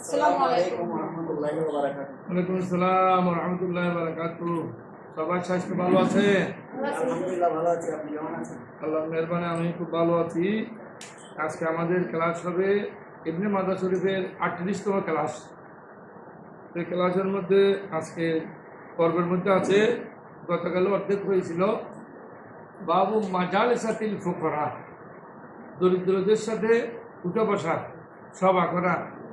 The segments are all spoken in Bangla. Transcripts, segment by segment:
আসসালামু আলাইকুম। রহমতুল্লাহি বারাকাতুহু ওয়ালাইকুম আসসালাম রহমতুল্লাহ বারাকাতু সবার স্বাস্থ্য ভালো আছে? আলহামদুলিল্লাহ ভালো আছি আপনি কেমন আছেন? আল্লাহ মেহরবানি আমি খুব ভালো আছি। আজকে আমাদের ক্লাস হবে ইবনে মাদা শরীফের আটত্রিশতম ক্লাস। এই ক্লাসের মধ্যে আজকে পর্বের মধ্যে আছে গতকাল অর্ধেক হয়েছিল। বাবু মাজাল সাতিল ফোকরা দরিদ্রদের সাথে উঠে বসা সভা করা।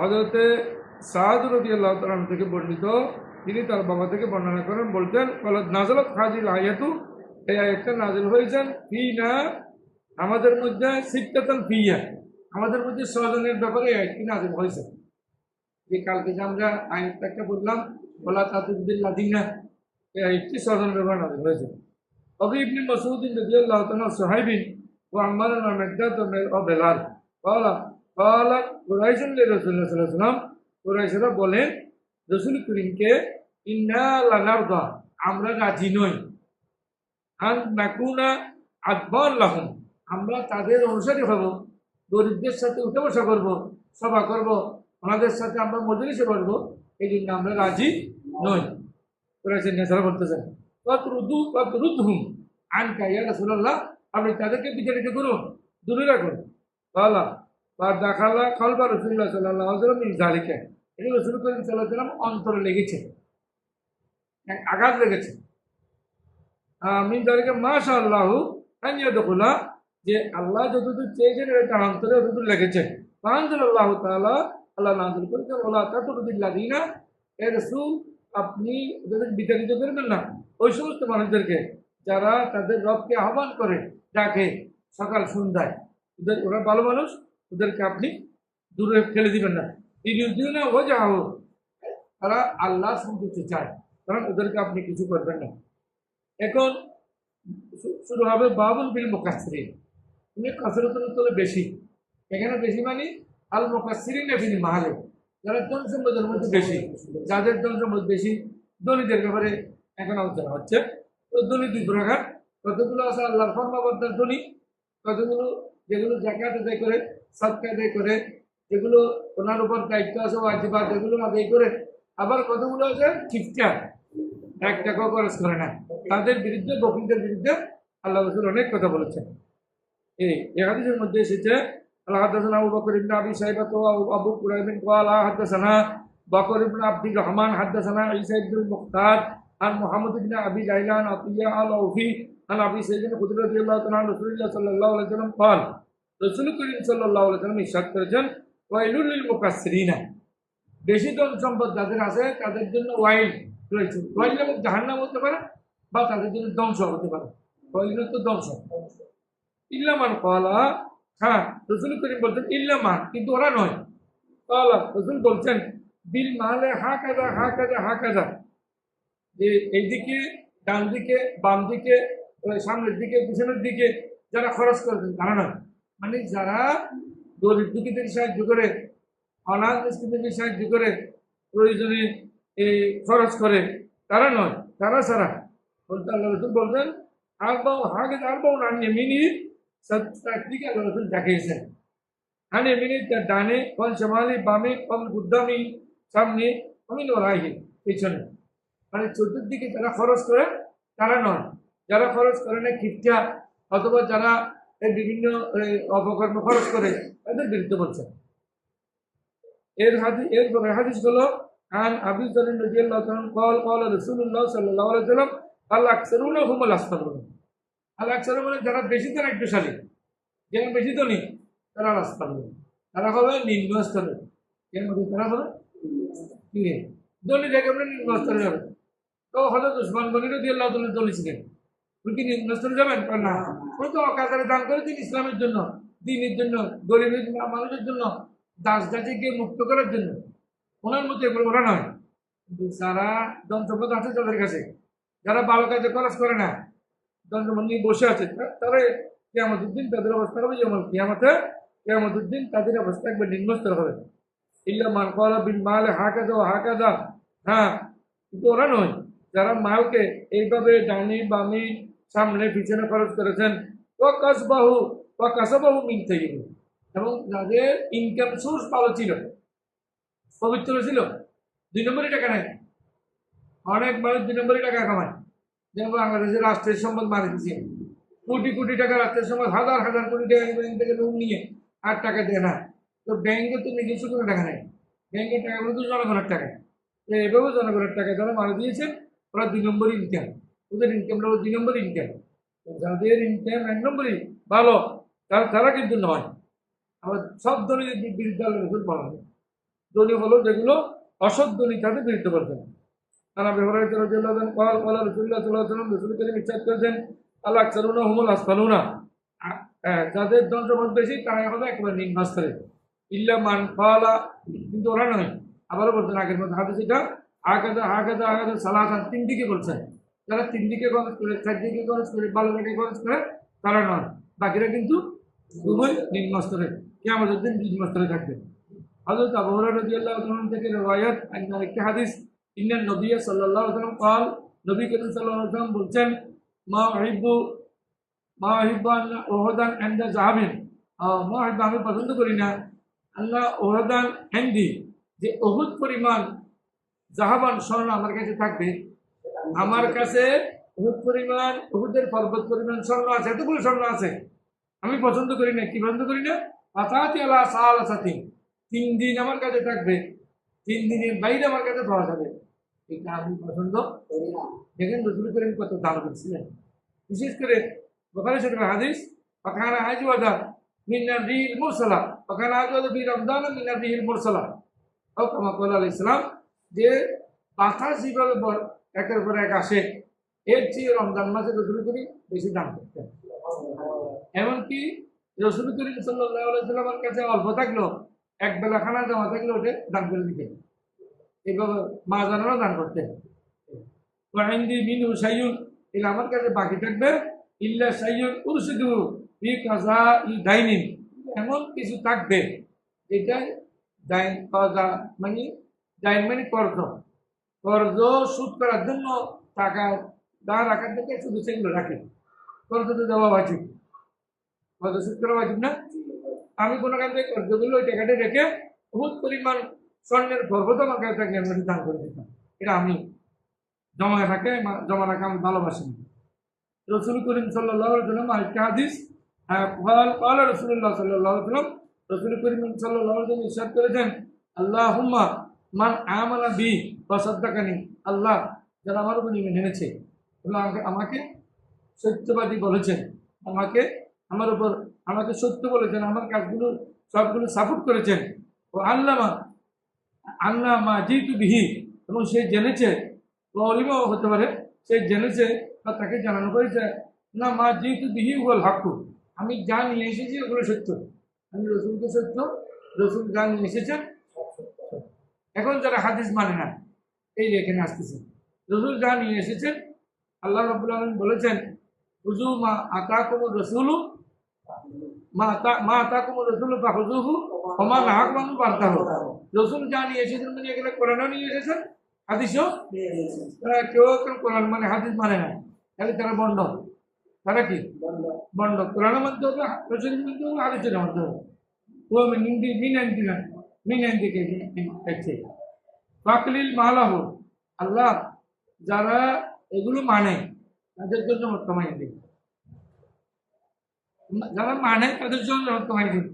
হজরতে সাদ রবি আল্লাহ তালন থেকে বর্ণিত, তিনি তার বাবা থেকে বর্ণনা করেন, বলতেন নাজল হাজির আয়াতু এই আয়াতটা নাজল হয়েছেন ফি না আমাদের মধ্যে শিক্ষাতন ফিয়া, আমাদের মধ্যে স্বজনের ব্যাপারে এই আয়াতটি নাজল হয়েছে। যে কালকে যে আমরা আয়াতটা একটা বললাম বলা তাতুদ্দিল্লা দিনা এই আয়াতটি স্বজনের ব্যাপারে নাজল হয়েছে। তবে ইবনি মসুদ্দিন রবি আল্লাহ তালা সোহাইবিন ও আমার মেঘদাত ও বেলাল বলা বলেন, রসুল করিমকে আমরা রাজি নই। আকবর আমরা তাদের অনুসারী হব, গরিবদের সাথে উঠে বসা করব, সভা করব, ওনাদের সাথে আমরা মজলিসে বসবো, এই জন্য আমরা রাজি নই। আপনি তাদেরকে বিতাড়িত করুন, দূরে রাখুন। আল্লাহ দেখালা খলবা রসুল্লাহ সাল্লাহ সাল্লাম জালিকে এটা রসুল করিম সাল্লাহ সাল্লাম অন্তরে লেগেছে। এক আঘাত লেগেছে। জালিকে মাশা আল্লাহ দেখলা যে আল্লাহ যতদূর চেয়েছেন, এটা তার অন্তরে ততদূর লেগেছে। মাহাজুল আল্লাহ তালা আল্লাহ নাজুল করেছেন আল্লাহ তাতুরুদ্দিল্লা দিনা এ রসুল আপনি ওদের বিতাড়িত করবেন না। ওই সমস্ত মানুষদেরকে যারা তাদের রবকে আহ্বান করে ডাকে সকাল সন্ধ্যায়। ওদের, ওরা ভালো মানুষ ওদেরকে আপনি দূরে ফেলে দিবেন না। ইউদিনা ও যা হোক, তারা আল্লাহ সন্তুষ্টি চায়, কারণ ওদেরকে আপনি কিছু করবেন না। এখন শুরু হবে বাবুল বিল মোকাসরিন উনি কাসরতুল তলে বেশি। এখানে বেশি মানে আল মোকাসরিন এফিনি মাহালে। যারা জন সম্পদের মধ্যে বেশি, যাদের জন সম্পদ বেশি দলিতের ব্যাপারে এখন আলোচনা হচ্ছে। তো দলি দুই প্রকার, কতগুলো আছে আল্লাহর ফর্মাবদ্ধার দলি কতগুলো যেগুলো জাকাত আদায় করে সৎকা আদায় করে যেগুলো ওনার উপর দায়িত্ব আছে ওয়াজিবা যেগুলো আদায় করে আবার কতগুলো আছে ঠিকঠাক এক টাকাও খরচ করে না তাদের বিরুদ্ধে বকিলদের বিরুদ্ধে আল্লাহ রসুল অনেক কথা বলেছেন এই এই হাদিসের মধ্যে এসেছে আল্লাহ হাদাসানা আবু বকর ইবনে আবি সাইবা তো আবু কুরাইবিন قال حدثنا بكر بن عبد الرحمن حدثنا عيسى بن المختار عن محمد بن ابي جيلان عطيه الاوفي عن ابي سعيد الخدري رضي الله تعالى عن رسول الله صلى الله عليه وسلم قال রসুল করিম সাল্লাহ সাল্লাম ইসাদ করেছেন, ওয়াইলুল মুকাসরিনা বেশি ধন সম্পদ যাদের আছে, তাদের জন্য ওয়াইল রয়েছে। ওয়াইল এবং জাহান্নাম হতে পারে বা তাদের জন্য ধ্বংস হতে পারে। ওয়াইল তো ধ্বংস। ইল্লামান কলা হ্যাঁ রসুল করিম বলছেন ইল্লামান কিন্তু ওরা নয়। কলা রসুল বলছেন, বিল মালে হা কাজা হা কাজা হা কাজা যে এইদিকে ডান দিকে বাম দিকে সামনের দিকে, পিছনের দিকে যারা খরচ করেছেন, তারা নয়। মানে যারা গরিব দুঃখীদের সাহায্য করে, অনাথ মিসকিনদেরকে সাহায্য করে, প্রয়োজনে এই খরচ করে, তারা নয়, তারা ছাড়া। বলতে আল্লাহ রসুল বলছেন, আর বাউ হাগে আর বাউ না মিনি সত্তার দিকে আল্লাহ রসুল দেখিয়েছেন। হানে মিনি, তার ডানে কল সমালি বামে কল গুদ্দামি সামনে, অমিন ওরাহি পেছনে। মানে চতুর্দিকে যারা খরচ করে, তারা নয়। যারা খরচ করে না, খিটকা, অথবা যারা বিভিন্ন এই, অপকর্ম খরচ করে তাদের বিরুদ্ধে বলছেন এর হাদিস এর পরে হাদিস গুলো আন আবি জালিন রাদিয়াল্লাহু তাআলা قال قال رسول الله صلى الله عليه وسلم الاكثرون هم الاسفلون الاكثرون মানে যারা বেশি তারা একটুশালী যারা বেশি ধনী তারা আসফালুন তারা হবে নিম্ন স্তরে এর মধ্যে তারা হবে কি ধনী থেকে আমরা নিম্ন স্তরে যাবে তো হজরত উসমান গনি রাদিয়াল্লাহু তাআলা ধনী ছিলেন নিম্ন স্তরে যাবেন? না। উনি তো অকাতারে দান করেছেন ইসলামের জন্য, দিনের জন্য গরিবের মানুষের জন্য, দাস দাসীকে মুক্ত করার জন্য। ওনার মতো এগুলো ওরা নয়। কিন্তু যারা যন্ত্রপদ আছে তাদের কাছে, যারা ভালো কাজে খরচ করে না যন্ত্রপদ নিয়ে বসে আছে তারা কেয়ামতুদ্দিন তাদের অবস্থা হবে যেমন কেয়ামতে কেয়ামতুদ্দিন তাদের অবস্থা একবার নিম্নস্তর হবে। ইল্লা মান কলা বিল মালে হাকাজা ও হাকাজা হ্যাঁ কিন্তু ওরা নয়। যারা মালকে এইভাবে ডানি বামি সামনে পিছনে খরচ করেছেন। ও কাসবাহু ও কাসাবাহু মিনতে এবং যাদের ইনকাম সোর্স ভালো ছিল। পবিত্র ছিল। দুই নম্বরই টাকা নেয়। অনেক মানুষ দুই নম্বরই টাকা কামায়। যেমন বাংলাদেশের রাষ্ট্রের সম্পদ মারি দিচ্ছে কোটি কোটি টাকা রাষ্ট্রের সম্পদ, হাজার হাজার কোটি টাকা ব্যাংক থেকে লোন নিয়ে আর টাকা দেয় না। তো ব্যাংকে তো নিজস্ব কোনো টাকা নেই। ব্যাংকের টাকাগুলো তো জনগণের টাকা। এভাবে জনগণের টাকা যারা মারা দিয়েছেন ওরা দুই নম্বর ইনকাম ওদের ইনকাম হলো দুই নম্বর ইনকাম যাদের ইনকাম এক নম্বরই ভালো, তারা তারা কিন্তু নয়। আবার সব দলীয় বিরুদ্ধে আল্লাহ রসুল বলা হয় দলীয় হলো যেগুলো অসৎ দলীয় তাদের বিরুদ্ধে বলতেন তারা ব্যবহার করেন কল কলা রসুল্লাহ সাল্লাহ রসুল করিম ইচ্ছা করেছেন আল্লাহ চালুনা হুমুল আসফালুনা। যাদের যন্ত্রপদ বেশি, তারা হবে একেবারে নিম্ন স্তরে ইল্লা মান ফালা, কিন্তু ওরা নয়। আবারও বলছেন আগের মধ্যে হাতে যেটা আগাদা আগাদা আগাদা সালাহান তিন দিকে বলছেন। যারা তিনদিকে খরচ করে চারদিকে খরচ করে বালুঘাটে খরচ করে, তারা নয়। বাকিরা কিন্তু খুবই নিম্ন স্তরে কে আমাদের দিন নিম্ন স্তরে থাকবে হজরত আবহরা রবি থেকে রওয়ায়ত একজন একটি হাদিস ইন্ডিয়ান নবী সাল্লাহ আসলাম কল নবী করিম সাল্লাহ আসলাম বলছেন, মা হিব্বু মা হিব্বান ওহদান অ্যান্ডা জাহাবিন মা হিব্বা আমি পছন্দ করি না। আল্লাহ ওহদান অ্যান্ডি যে অহুদ পরিমাণ জাহাবান স্বর্ণ আমার কাছে থাকবে আমার কাছে উহুদ পরিমাণ উহুদের পর্বত পরিমাণ স্বর্ণ আছে, এতগুলো স্বর্ণ আছে। আমি পছন্দ করি না, কি পছন্দ করি না? আসাতি আলা সাল আসাতি তিন দিন আমার কাছে থাকবে। তিন দিনের বাইরে আমার কাছে পাওয়া যাবে। এটা আমি পছন্দ করি না। দেখেন রসুল করিম কত দান করছিলেন। বিশেষ করে বোখারি শরীফের হাদিস, ওখানে আজওয়াদা মিনার রিল মুরসালা। ওখানে আজওয়াদা বি রমদান মিনার রিল মুরসালা। ও কামা কল্লা আলাইহিস সালাম যে বাতাস যেভাবে একের পর এক আসে। এর চেয়ে রমজান মাসে রসুল করিম বেশি দান করতেন। এমনকি রসুল করিম সাল্লাহ সাল্লামের কাছে অল্প থাকল এক বেলা খানা জমা থাকলে ওটা দান করে দিতেন। এইভাবে মা জানারও দান করতেন। ওয়াইন্দি মিনু সাইয়ুন এগুলো আমার কাছে বাকি থাকবে। ইল্লা সাইয়ুন উরসিদু ফি কাজা ই ডাইনিন এমন কিছু থাকবে, যেটা ডাইন কাজা মানে ডাইন মানে কর্জ কর্জ সুদ করার জন্য টাকা দা রাখার থেকে শুধু সেগুলো রাখে কর্জ তো দেওয়া উচিত কর্জ সুদ করা উচিত না আমি কোনো কারণে কর্জগুলো ওই টাকাটা রেখে বহুত পরিমাণ স্বর্ণের পর্বত আমার কাছে থাকলে আমি ওটা দান করে দিতাম এটা আমি জমা থাকে মা- জমা রাখা আমি ভালোবাসি না রসুল করিম সাল্লাহ সাল্লাম আরেকটা হাদিস قال رسول الله صلى الله عليه وسلم রসুল করিম সাল্লাহ সাল্লাম ইরশাদ করেছেন আল্লাহ হুম্মা মান আমানা বি বাসাদ্দাকানি আল্লাহ, যারা আমার উপর এনেছে। এবং আমাকে- আমাকে সত্যবাদী বলেছেন। আমাকে, আমার উপর, আমাকে সত্য বলেছেন, আমার কাজগুলো, সবগুলো সাপোর্ট করেছেন। ও আল্লামা আল্লাহ মা যেহেতু বিহি, এবং সে জেনেছে অলিমাও হতে পারে, সে জেনেছে বা তাকে জানানো করেছে না, মা যেহেতু বিহি উগল হাক্কু। আমি যা নিয়ে এসেছি, ওগুলো সত্য। আমি রসুলকে সত্য, রসুল যা নিয়ে এসেছেন এখন যারা হাদিস মানে না এই যে এখানে আসতেছে। রসুল যা নিয়ে এসেছেন আল্লাহ রবুল আলম বলেছেন হুজু মা আতা কুমুর রসুলু মা আতা কুমুর রসুলু বা হুজুহু ক্ষমা নাহাক মানুষ বার্তা হোক রসুল যা নিয়ে এসেছেন মানে এখানে কোরআনও নিয়ে এসেছেন হাদিসও? তারা কেউ কেউ কোরআন মানে হাদিস মানে না। তাহলে তারা বন্ড তারা কি? বন্ধ। কোরআন মানতে হবে রসুল মানতে হবে হাদিসের মানতে হবে ও মিন্দি মিনান্তি না দেখছে ফাকলিল মালাহ, আল্লাহ যারা এগুলো মানে তাদের জন্য কমাই দিন যারা মানে তাদের জন্য কমাই দিন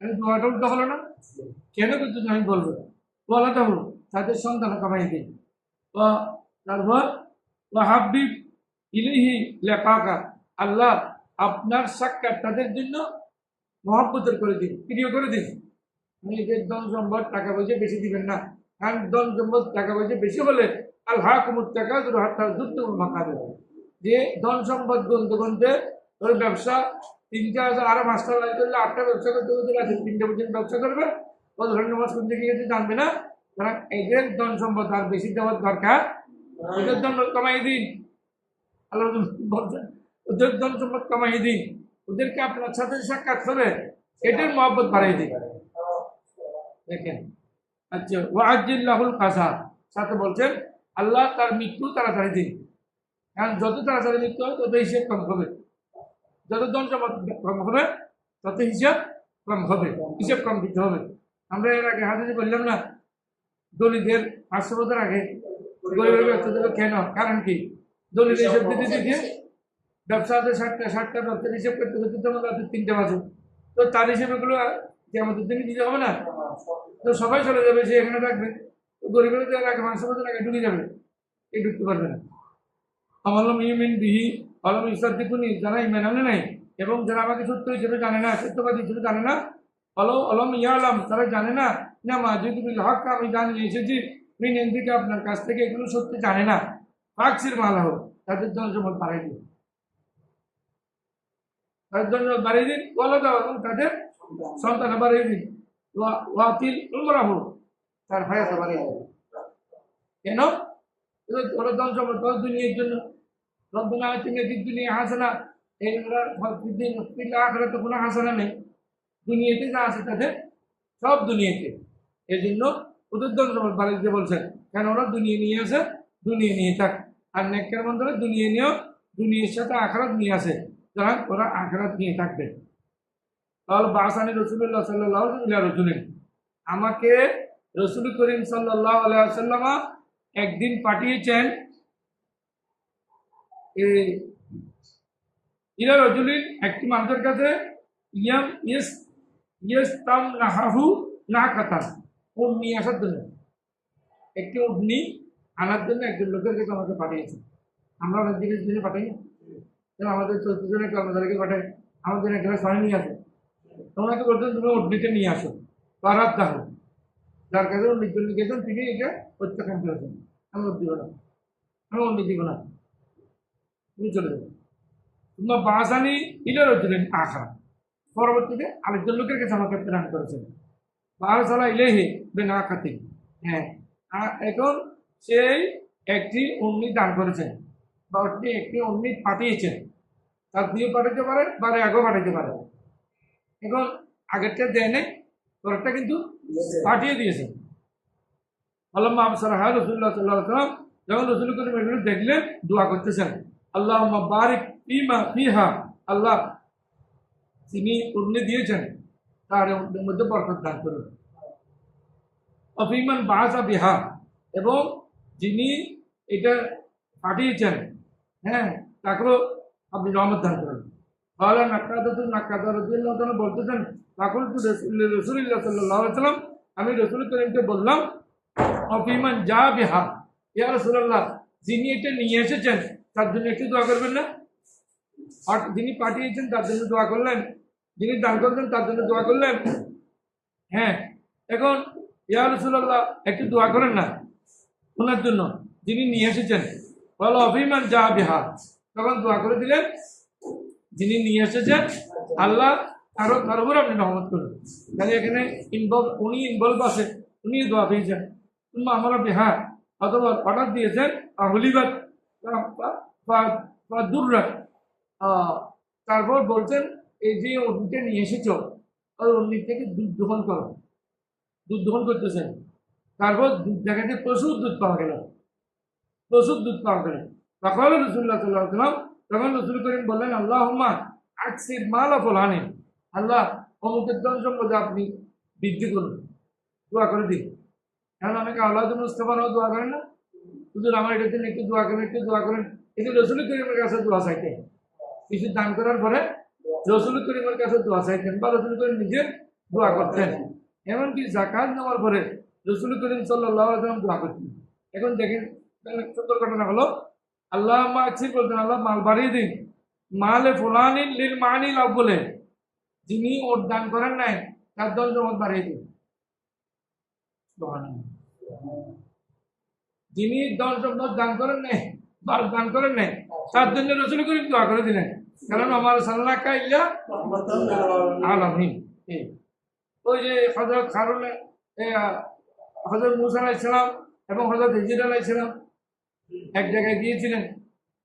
আমি দোয়াটা উল্টো হলো না? কেন করতে আমি বলব? বলাটা হলো, তাদের সন্তান কামাই দিন তারপর, ও হাবিব ইলিহি লেখাকা আল্লাহ আপনার সাক্ষাৎ তাদের জন্য মহব্বতের করে দিন প্রিয় করে দিন যে ধন সম্পদ টাকা পয়সা বেশি দিবেন না। কারণ ধন সম্পদ টাকা পয়সা বেশি হলে আল্লাহ কুমুর টাকা দুটো হাত যুদ্ধ দেবে যে ধন সম্পদ গুনতে গুনতে ওর ব্যবসা তিনটা হাজার আরও মাস্টার লাইন করলে আটটা ব্যবসা করতে করতে আছে তিনটা পর্যন্ত ব্যবসা করবে। ও ধরনের নামাজ কোন দিকে গেছে জানবে না। তারা এদের ধন সম্পদ আর বেশি দেওয়ার দরকার। ওদের ধন কমাই দিন। আল্লাহ ওদের ধন সম্পদ কমাই দিন। ওদেরকে আপনার সাথে সাক্ষাৎ করে এদের মহব্বত বাড়াই দিন। দেখেন। আচ্ছা ওয়াজিল্লাহুল কাসা সাথে বলছেন, আল্লাহ তার মৃত্যু তাড়াতাড়ি দিন। কারণ যত তাড়াতাড়ি মৃত্যু হয় তত হিসেব কম হবে। যত ধন কম হবে, তত হিসাব কম হবে, হিসেব কম দিতে হবে। আমরা এর আগে হাতে বললাম না দলিতের পাঁচশো বছর আগে কেন? কারণ কি? দলিত হিসেব দিতে দিতে ব্যবসা আছে ষাটটা ষাটটা ব্যবসার হিসাব করতে করতে তোমার রাতে তিনটে বাজে। তো তার হিসেবেগুলো কি আমাদের দিনে দিতে হবে না? তো সবাই চলে যাবে সে এখানে থাকবে। তো গরিবের দেওয়ার আগে মাংস বছর আগে ঢুকে যাবে। এই ঢুকতে পারবে না। আমলম ইউমিন বিহি আলম ইসাদ্দিকুনি যারা ইমান আনে নাই? এবং যারা আমাকে সত্য হিসেবে জানে না, সত্যবাদী হিসেবে জানে না আলো আলম ইয়ালাম, তারা জানে না না মা, যদি তুমি হক, আমি জানি এসেছি মিন এন্দিকে আপনার কাছ থেকে এগুলো সত্যি জানে না। পাকসির মালা হোক তাদের জন্য সম্পদ বাড়াই দিন। তাদের জন্য বাড়িয়ে দিন বলো দাও এবং তাদের সন্তান বাড়িয়ে দিন। তার বাড়িয়ে দিন কেন? ওরা বড় দুনিয়ার জন্য। দুনিয়া এই কোনো নেই। দুনিয়াতে যা আছে সব দুনিয়াতে। এই জন্য বলছেন কেন ওরা দুনিয়া নিয়ে আসে? দুনিয়া নিয়ে থাক। আর নেকের মন্দিরে দুনিয়া নিয়েও দুনিয়ার সাথে আখরাত নিয়ে আসে। ওরা আখরাত নিয়ে থাকবে। তাহলে বাসানি রসুল্লাহ সাল্লাহ ইলা রসুলিন আমাকে রসুল করিম সাল্লাহ আলাইসাল্লামা একদিন পাঠিয়েছেন ইলা রজুলিন, একটি মানুষের কাছে, ইয়াম ইয়েস ইয়েস তাম নাহাহু না কাতান উট আসার জন্য। একটি উটনি আনার জন্য একজন লোকের কাছে আমাকে পাঠিয়েছে। আমরা অনেক জিনিস জিনিস পাঠাই আমাদের চৌত্রিশ জনের কর্মচারীকে পাঠাই? আমাদের এখানে সবাই নিয়ে আসে তোমাকে বলতেন তুমি উটনিটা নিয়ে আসো পারাত দাহ যার কাছে জন্য গেছেন, তিনি এটা প্রত্যাখ্যান করেছেন। আমি দিব না আমি অন্য দিব না তুমি চলে যাবে তোমরা বাসানি ইলার হচ্ছিলেন আখা পরবর্তীতে আরেকজন লোকের কাছে আমাকে প্রেরণ করেছেন। বাহাসালা ইলেহে বেন আখাতে হ্যাঁ এখন সেই একটি অগ্নি দান করেছেন। বা একটি অগ্নি পাঠিয়েছেন। তার দিয়ে পাঠাতে পারে বা আগেও পাঠাতে পারে। এখন আগেরটা দেয় নাই, পরেরটা কিন্তু পাঠিয়ে দিয়েছেন আল্লাহ আফসার হ্যাঁ রসুল্লাহ সাল্লাহ যখন রসুল করিম এগুলো দেখলেন, দোয়া করতেছেন। আল্লাহ বারিক আল্লাহ তিনি উর্নি দিয়েছেন, তার মধ্যে বরকত দান করুন। অফিমান বাসা বিহা, এবং যিনি এটা পাঠিয়েছেন হ্যাঁ তাকেও আপনি রহমত দান করুন। তাহলে নাক্কাদা তো নাক্কাদা রসুল্লাহ তালা বলতেছেন তাকুল তু রসুল্লাহ সাল্লাহ সাল্লাম আমি রসুল করিমকে বললাম অফিমান যা বিহা ইয়া রসুল্লাহ যিনি এটা নিয়ে এসেছেন, তার জন্য একটু দোয়া করবেন না? আর যিনি পাঠিয়েছেন, তার জন্য দোয়া করলেন। যিনি দান করলেন তার জন্য দোয়া করলেন। হ্যাঁ এখন ইয়া রসুল্লাহ একটু দোয়া করেন না। ওনার জন্য যিনি নিয়ে এসেছেন। বলো অভিমান যা বিহা। তখন দোয়া করে দিলেন। যিনি নিয়ে এসেছেন, আল্লাহ আরও তার উপর আপনি রহমত তাহলে এখানে ইনভলভ উনি ইনভলভ আছে, উনি দোয়া পেয়েছেন। তুমি আমরা বিহার, অথবা অর্ডার দিয়েছেন হলিবাদ বা দুর্রাট তারপর বলছেন, এই যে অগ্নিটা নিয়ে এসেছ ওই অগ্নি থেকে দুধ দোহন করো। দুধ দোহন করতেছেন। তারপর দুধ দেখাতে প্রচুর দুধ পাওয়া গেল। প্রচুর দুধ পাওয়া গেল। তখন রসুল্লাহ সাল্লাহ তখন রসুল করিম বললেন আল্লাহ আকসির মালা ফলানে। আল্লাহ, অমুকের ধন সম্পদে আপনি বৃদ্ধি করুন, দোয়া করে দিন। এখন অনেকে আল্লাহ মুস্তফারাও দোয়া করেন না। শুধু আমার এটার জন্য একটু দোয়া করেন, একটু দোয়া করেন। কিন্তু রসুল করিমের কাছে দোয়া চাইতেন। কিছু দান করার পরে রসুল করিমের কাছে দোয়া চাইতেন বা রসুল করিম নিজে দোয়া করতেন। এমনকি জাকাত নেওয়ার পরে রসুল করিম সাল্লাহ দোয়া করতেন। এখন দেখেন, সুন্দর ঘটনা হলো আল্লাহ আকসির বলতেন, আল্লাহ মাল বাড়িয়ে দিন। মালে ফুলানি লিল লাভ বলে যিনি ওর দান করেন নাই, তার দল জমত বাড়িয়ে দিন। যিনি দল সম্পদ দান করেন নাই দান করেন নাই, তার জন্য রসুল করিম দোয়া করে দিলেন। কারণ আমার সাল্লাহ লিল আলামিন। ওই যে হজরত খারুন হজরত মুসা আলাইসালাম এবং হজরত হিজির আলাইসালাম এক জায়গায় গিয়েছিলেন,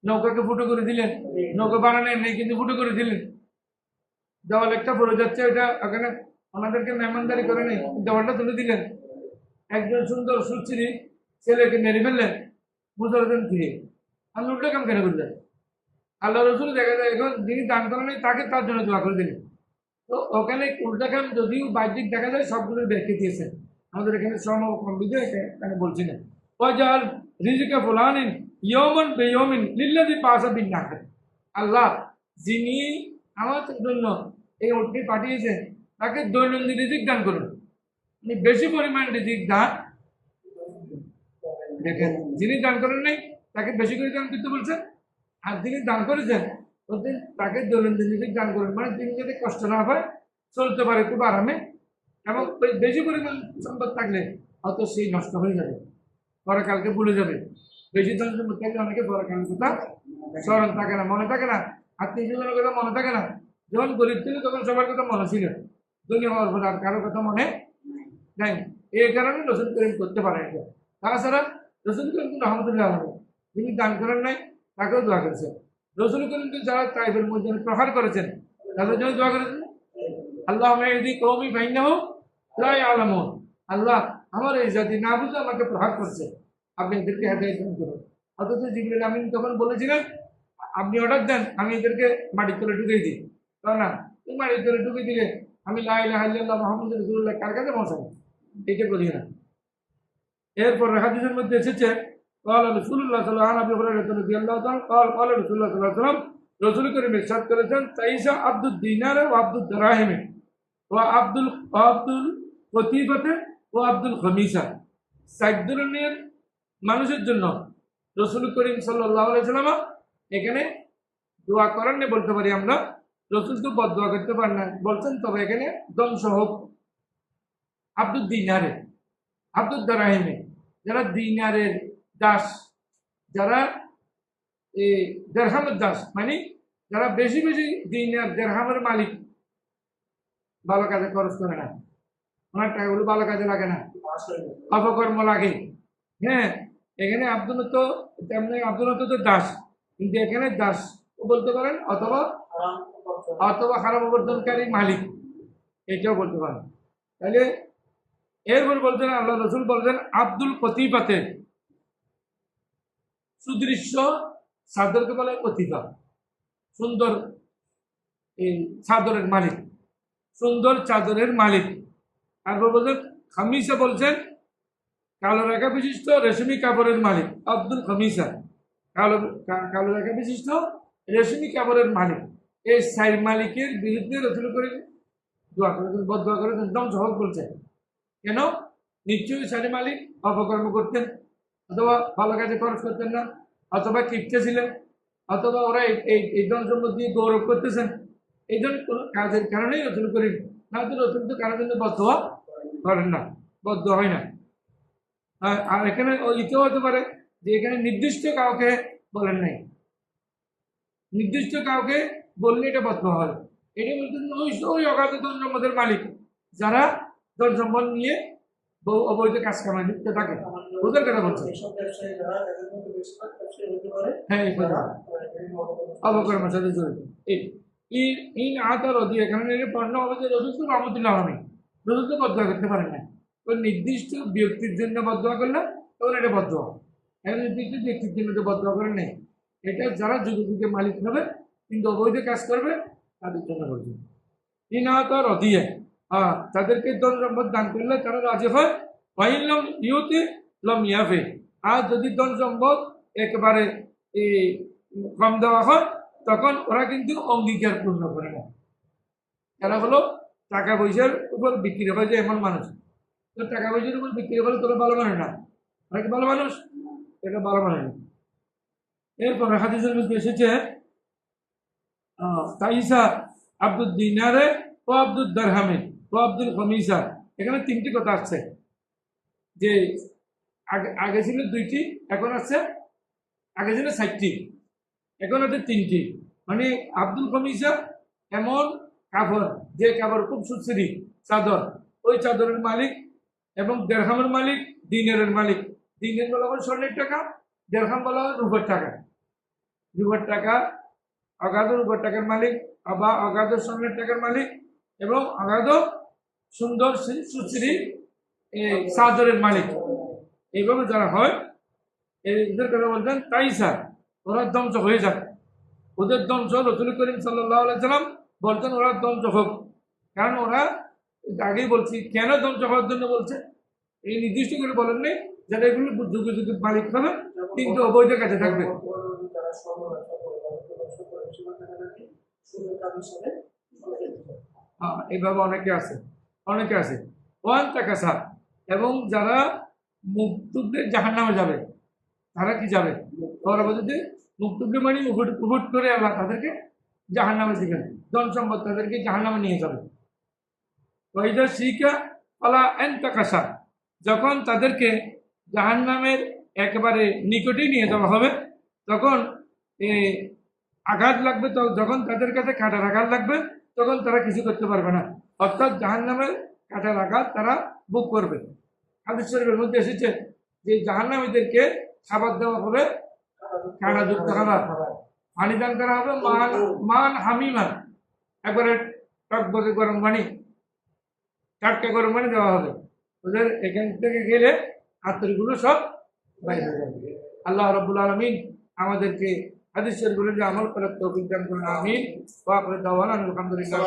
নৌকাকে ফুটো করে দিলেন, নৌকা বানালেন নেই কিন্তু ফুটো করে দিলেন। দেওয়াল একটা পড়ে যাচ্ছে ওইটা, ওখানে ওনাদেরকে মেহমানদারি করে নেই দেওয়ালটা তুলে দিলেন। একজন সুন্দর সুশ্রী ছেলেকে মেরে ফেললেন মুসলমান ফিরে আল্লাহ উল্টা কাম কেন করলেন আল্লাহ রসুল দেখা যায় এখন যিনি দান করেন তাকে তার জন্য দোয়া করে দিলেন। তো ওখানে উল্টা কাম যদিও বাহ্যিক দেখা যায় সবগুলো ব্যাখ্যা দিয়েছেন। আমাদের এখানে শ্রম কম্পিউটার এখানে বলছি না। ওয়াজাল রিজিকা ফুলানিন ইয়মন বেয়মিন লিল্লাদি পাশা বিন না আল্লাহ যিনি আমাদের জন্য এই ওটকে পাঠিয়েছেন, তাকে দৈনন্দিন রিজিক দান করুন। মানে বেশি পরিমাণ রিজিক দান দেখেন, যিনি দান করেন নাই, তাকে বেশি করে দান করতে বলছেন। আর যিনি দান করেছেন তাকে দৈনন্দিন রিজিক দান করুন। মানে তিনি যাতে কষ্ট না হয়, চলতে পারে খুব আরামে। এবং বেশি পরিমাণ সম্পদ থাকলে হয়তো সেই নষ্ট হয়ে যাবে। পরে কালকে ভুলে যাবে। বেশি সম্পদ থাকলে অনেকে পরে কালকে কথা। স্মরণ থাকে না, মনে থাকে না। আত্মীয় স্বজনের কথা মনে থাকে না। যখন গরিব ছিল তখন সবার কথা মনে ছিল। ধনী হওয়ার পর আর কারও কথা মনে নাই। এই কারণে রসুল করিম করতে পারে এটা তাছাড়া রসুল করিম কিন্তু রহমতুল্লাহ আলম। যিনি দান করেন নাই, তাকেও দোয়া করেছেন। রসুল করিম কিন্তু যারা টাইপের মধ্যে প্রহার করেছেন, তাদের জন্য দোয়া করেছেন। আল্লাহ মেহেদি কৌমি ফাইনাহ লাই আলম আল্লাহ আমার এই জাতি না বুঝে আমাকে প্রহার করছে আপনি এদেরকে হেদায়ত দান করুন অথচ জিবরুল আমিন তখন বলেছিলেন আপনি অর্ডার দেন আমি এদেরকে মাটির তলে ঢুকিয়ে দিই তা না তুমি মাটির তলে ঢুকিয়ে দিলে আমি লাই লাহ মোহাম্মদ রসুল্লাহ কার কাছে পৌঁছাবো এইটা বলি না এরপর হাদিসের মধ্যে এসেছে قال رسول الله صلى الله عليه وسلم رضي الله تعالى قال قال رسول الله صلى الله عليه وسلم রসুল করিম ইরশাদ করেছেন তাইসা আব্দুল দিনারে ও আব্দুল দারাহিমে ও আব্দুল ও আব্দুল কতিফাতে ও আব্দুল খমিসা। সাত ধরনের মানুষের জন্য রসুল করিম সাল্লাম এখানে দোয়া করেন না বলতে পারি আমরা। রসুল তো বদ দোয়া করতে পারেন না বলছেন, তবে এখানে ধ্বংস হোক। আব্দুল দিনারে আব্দুল যারা দিনারের দাস, যারা এই দেড়হামের দাস মানে যারা বেশি বেশি দিনার দেড়হামের মালিক, ভালো কাজে খরচ করে না। ওনার টাকাগুলো ভালো কাজে লাগে না। অপকর্ম লাগে। হ্যাঁ এখানে আব্দুল তো তেমনি আব্দুল তো দাস। কিন্তু এখানে দাস বলতে পারেন অথবা অথবা খারাপ অবর্তনকারী মালিক। এটাও বলতে পারেন। তাহলে এরপর বলছেন, আল্লাহ রসুল বলছেন, আব্দুল কতিপাতে সুদৃশ্য সাদরকে বলে কতিপা সুন্দর, এই চাদরের মালিক। সুন্দর চাদরের মালিক। তারপর বলছেন খামিসা বলছেন, কালো রেখা বিশিষ্ট রেশমি কাপড়ের মালিক, আব্দুল খামিসা। কালো কালো রেখা বিশিষ্ট রেশমি কাপড়ের মালিক। এই সাই মালিকের বিরুদ্ধে রসুল করে দোয়া করেছেন বদোয়া করেছেন দম সহজ বলছেন কেন? নিশ্চয়ই সারি মালিক অপকর্ম করতেন, অথবা ভালো কাজে খরচ করতেন না, অথবা কিপটে ছিলেন, অথবা ওরা এই, এই- সম্পদ দিয়ে গৌরব করতেছেন। এই জন্য কোনো কাজের কারণেই রসুল করেন না তো রসুল তো কারোর জন্য বদ্ধ করেন না বদ্ধ হয় না। আর- এখানে ইতেও হতে পারে যে এখানে নির্দিষ্ট কাউকে বলেন নাই। নির্দিষ্ট কাউকে বললে এটা বদ্ধ হয়। এটা বলতেন ওই ওই অগাধ ধন সম্পদের মালিক, যারা ধন সম্পদ নিয়ে বহু অবৈধ কাজ কামাই লিপ্ত থাকে। ওদের কথা বলছে। হ্যাঁ অবকর্মের সাথে জড়িত। এই। ইন আতার অধি এখানে পণ্য হবে যে রসুল রহমতুল্লাহ আলমী রসুল তো বদয়া করতে পারেন। না ওই নির্দিষ্ট ব্যক্তির জন্য বদয়া করলে তখন এটা বদয়া এখন নির্দিষ্ট ব্যক্তির জন্য তো বদয়া করেন নেই। এটা যারা যুগে মালিক হবে, কিন্তু অবৈধ কাজ করবে, তাদের জন্য বলছে ইন আতার অধিয়ে হ্যাঁ তাদেরকে ধন সম্পদ দান করলে তারা রাজি হয়। ওয়াইলম ইউতে লম ইয়াফে। আর যদি ধন সম্পদ একেবারে কম দেওয়া হয় তখন ওরা কিন্তু অঙ্গীকার পূর্ণ করে না। তারা হলো? টাকা পয়সার উপর বিক্রি হয় যে এমন মানুষ। তো টাকা পয়সার উপর বিক্রি করলে তোরা ভালো মানুষ না। ওরা কি ভালো মানুষ? এটা ভালো মানুষ না। এরপরে হাদিসের মধ্যে এসেছে তাইসা আব্দুল দিনারে ও আব্দুল দারহামে ও আব্দুল খমিসা। এখানে তিনটি কথা আসছে। যে আগে আগে ছিল দুইটি, এখন আছে, আগে ছিল ষাটটি এখন আছে তিনটি। মানে আব্দুল খমিসা এমন কাপড় যে কাপড় খুব সুশ্রী, চাদর। ওই চাদরের মালিক এবং দেড়হামের মালিক, দিনের মালিক। দিনের বলা হয় স্বর্ণের টাকা, দেড়হাম বলা হয় রূপের টাকা। রূপের টাকা, অগাধ রূপের টাকার মালিক বা অগাধ স্বর্ণের টাকার মালিক এবং অগাধ সুন্দর সুশ্রী চাদরের মালিক। এইভাবে যারা হয়, এদের কথা বলতেন তাই স্যার ওরা ধ্বংস হয়ে যাবে। ওদের ধ্বংস রসুল করিম সাল্লাম বলতেন ওরা ধ্বংস হোক। কারণ ওরা আগেই বলছি কেন ধ্বংস হওয়ার জন্য বলছে? এই নির্দিষ্ট করে বলেননি যারা এগুলো যুগে যুগে মালিক হবে কিন্তু অবৈধ কাজে থাকবে। হ্যাঁ, এইভাবে অনেকে আছে অনেকে আছে। ওয়ান টাকা সার এবং যারা মুক্তুবদের জাহান নামে যাবে তারা কি যাবে? পরবর্তীতে মুক্তুবদের মানে উহুট করে আল্লাহ তাদেরকে জাহান নামে দিবেন। ধন সম্পদ তাদেরকে জাহান নামে নিয়ে যাবে ওইদা শিকা আলা এন সার যখন তাদেরকে জাহান নামের একেবারে নিকটে নিয়ে যাওয়া হবে তখন এ, আঘাত লাগবে যখন তাদের কাছে কাটার আঘাত লাগবে তখন তারা কিছু করতে পারবে না। অর্থাৎ জাহান নামের কাটার আঘাত তারা বুক করবে। হাদিস শরীফের মধ্যে এসেছে যে জাহান নামীদেরকে খাবার দেওয়া হবে কাঁটাযুক্ত খাবার পানি দান করা হবে, মান মান হামিমান একবারে টক বকে গরম পানি, টাটকা গরম পানি দেওয়া হবে। ওদের এখান থেকে গেলে আত্মগুলো সব বাইরে আল্লাহ রব্বুল আলমিন আমাদেরকে হাদিস শরীফগুলো যে আমল করার তৌফিক দান করুন, আমিন। ওয়া আখিরু দাওয়ানা আলহামদুলিল্লাহ।